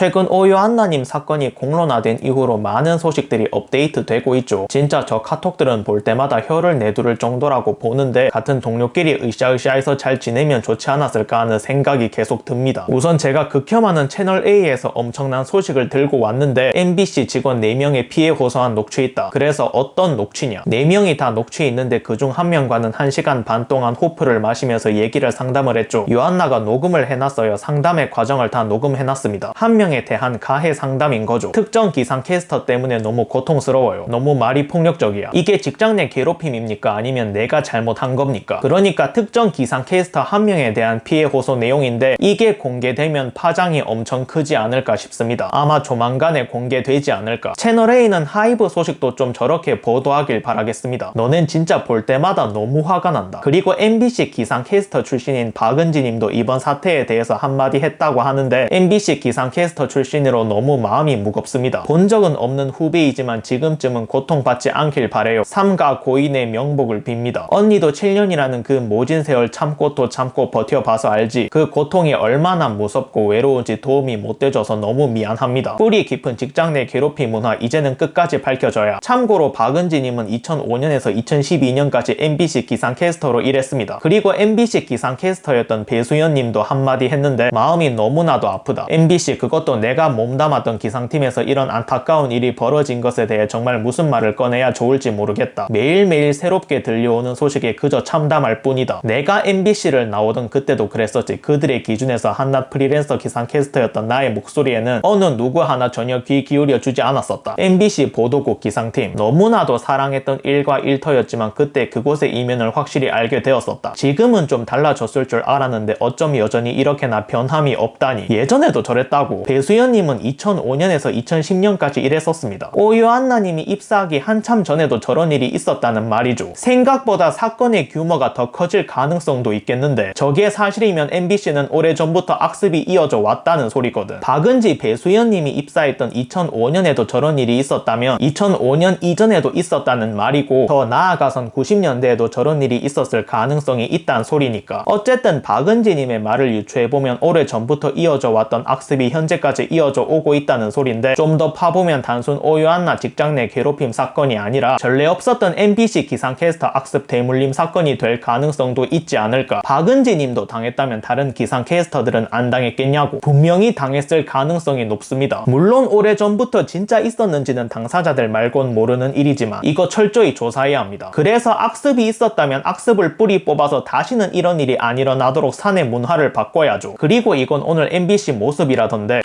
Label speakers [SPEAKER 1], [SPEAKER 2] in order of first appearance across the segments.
[SPEAKER 1] 최근 오요한나님 사건이 공론화된 이후로 많은 소식들이 업데이트되고 있죠. 진짜 저 카톡들은 볼 때마다 혀를 내두를 정도라고 보는데 같은 동료끼리 으쌰으쌰해서 잘 지내면 좋지 않았을까 하는 생각이 계속 듭니다. 우선 제가 극혐하는 채널 A에서 엄청난 소식을 들고 왔는데 MBC 직원 4명의 피해 호소한 녹취 있다. 그래서 어떤 녹취냐? 4명이 다 녹취 있는데 그중 한 명과는 1시간 반 동안 호프를 마시면서 얘기를 상담을 했죠. 요한나가 녹음을 해놨어요. 상담의 과정을 다 녹음해놨습니다. 한 명에 대한 가해 상담인 거죠. 특정 기상 캐스터 때문에 너무 고통스러워요. 너무 말이 폭력적이야. 이게 직장 내 괴롭힘입니까? 아니면 내가 잘못한 겁니까? 그러니까 특정 기상 캐스터 한 명에 대한 피해 호소 내용인데 이게 공개되면 파장이 엄청 크지 않을까 싶습니다. 아마 조만간에 공개되지 않을까. 채널A는 하이브 소식도 좀 저렇게 보도하길 바라겠습니다. 너넨 진짜 볼 때마다 너무 화가 난다. 그리고 MBC 기상 캐스터 출신인 박은지 님도 이번 사태에 대해서 한마디 했다고 하는데 MBC 기상 캐스터 출신으로 너무 마음이 무겁습니다. 본 적은 없는 후배이지만 지금쯤은 고통받지 않길 바래요. 삼가 고인의 명복을 빕니다. 언니도 7년이라는 그 모진 세월 참고 또 참고 버텨봐서 알지. 그 고통이 얼마나 무섭고 외로운지 도움이 못 돼줘서 너무 미안합니다. 뿌리 깊은 직장 내 괴롭힘 문화 이제는 끝까지 밝혀져야. 참고로 박은지님은 2005년에서 2012년까지 MBC 기상캐스터로 일했습니다. 그리고 MBC 기상캐스터였던 배수연님도 한마디 했는데 마음이 너무나도 아프다. MBC 그것도 내가 몸담았던 기상팀에서 이런 안타까운 일이 벌어진 것에 대해 정말 무슨 말을 꺼내야 좋을지 모르겠다. 매일매일 새롭게 들려오는 소식에 그저 참담할 뿐이다. 내가 MBC를 나오던 그때도 그랬었지. 그들의 기준에서 한낱 프리랜서 기상캐스터였던 나의 목소리에는 어느 누구 하나 전혀 귀 기울여 주지 않았었다. MBC 보도국 기상팀 너무나도 사랑했던 일과 일터였지만 그때 그곳의 이면을 확실히 알게 되었었다. 지금은 좀 달라졌을 줄 알았는데 어쩜 여전히 이렇게나 변함이 없다니. 예전에도 저랬다고. 배수연님은 2005년에서 2010년까지 일했었습니다. 오요안나님이 입사하기 한참 전에도 저런 일이 있었다는 말이죠. 생각보다 사건의 규모가 더 커질 가능성도 있겠는데 저게 사실이면 MBC는 오래전부터 악습이 이어져 왔다는 소리거든. 박은지 배수연님이 입사했던 2005년에도 저런 일이 있었다면 2005년 이전에도 있었다는 말이고 더 나아가선 90년대에도 저런 일이 있었을 가능성이 있다는 소리니까 어쨌든 박은지님의 말을 유추해보면 오래전부터 이어져 왔던 악습이 현재까지 이어져 오고 있다는 소린데 좀 더 파보면 단순 오요한나 직장 내 괴롭힘 사건이 아니라 전례 없었던 MBC 기상캐스터 악습 대물림 사건이 될 가능성도 있지 않을까. 박은지 님도 당했다면 다른 기상캐스터들은 안 당했겠냐고. 분명히 당했을 가능성이 높습니다. 물론 오래전부터 진짜 있었는지는 당사자들 말곤 모르는 일이지만 이거 철저히 조사해야 합니다. 그래서 악습이 있었다면 악습을 뿌리 뽑아서 다시는 이런 일이 안 일어나도록 사내 문화를 바꿔야죠. 그리고 이건 오늘 MBC 모습이라던데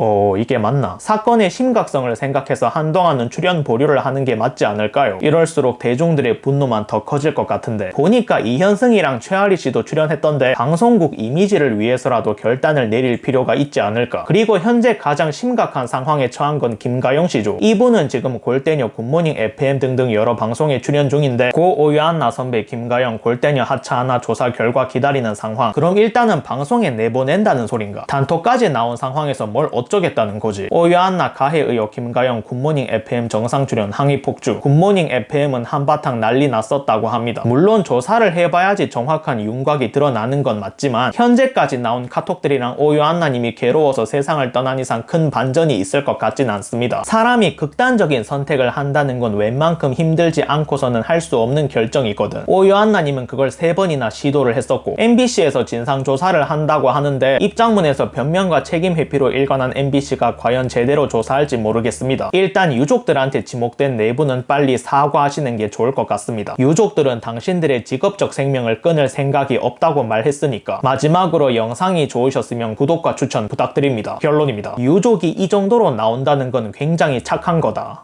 [SPEAKER 1] 어, 이게 맞나? 사건의 심각성을 생각해서 한동안은 출연 보류를 하는 게 맞지 않을까요? 이럴수록 대중들의 분노만 더 커질 것 같은데 보니까 이현승이랑 최아리 씨도 출연했던데 방송국 이미지를 위해서라도 결단을 내릴 필요가 있지 않을까? 그리고 현재 가장 심각한 상황에 처한 건 김가영 씨죠. 이분은 지금 골대녀 굿모닝 FM 등등 여러 방송에 출연 중인데 고 오유한나 선배 김가영 골대녀 하차 하나 조사 결과 기다리는 상황. 그럼 일단은 방송에 내보낸다는 소린가? 단톡까지 나온 상황에서 뭘 어 쩌겠다는 거지. 오유한나 가해 의혹 김가영 굿모닝 FM 정상 출연 항의 폭주. 굿모닝 FM은 한바탕 난리 났었다고 합니다. 물론 조사를 해봐야지 정확한 윤곽이 드러나는 건 맞지만 현재까지 나온 카톡들이랑 오유한나님이 괴로워서 세상을 떠난 이상 큰 반전이 있을 것 같진 않습니다. 사람이 극단적인 선택을 한다는 건 웬만큼 힘들지 않고서는 할 수 없는 결정이거든. 오유한나님은 그걸 세 번이나 시도를 했었고 MBC에서 진상조사를 한다고 하는데 입장문에서 변명과 책임 회피로 일관한 MBC가 과연 제대로 조사할지 모르겠습니다. 일단 유족들한테 지목된 내부는 빨리 사과하시는 게 좋을 것 같습니다. 유족들은 당신들의 직업적 생명을 끊을 생각이 없다고 말했으니까 마지막으로 영상이 좋으셨으면 구독과 추천 부탁드립니다. 결론입니다. 유족이 이 정도로 나온다는 건 굉장히 착한 거다.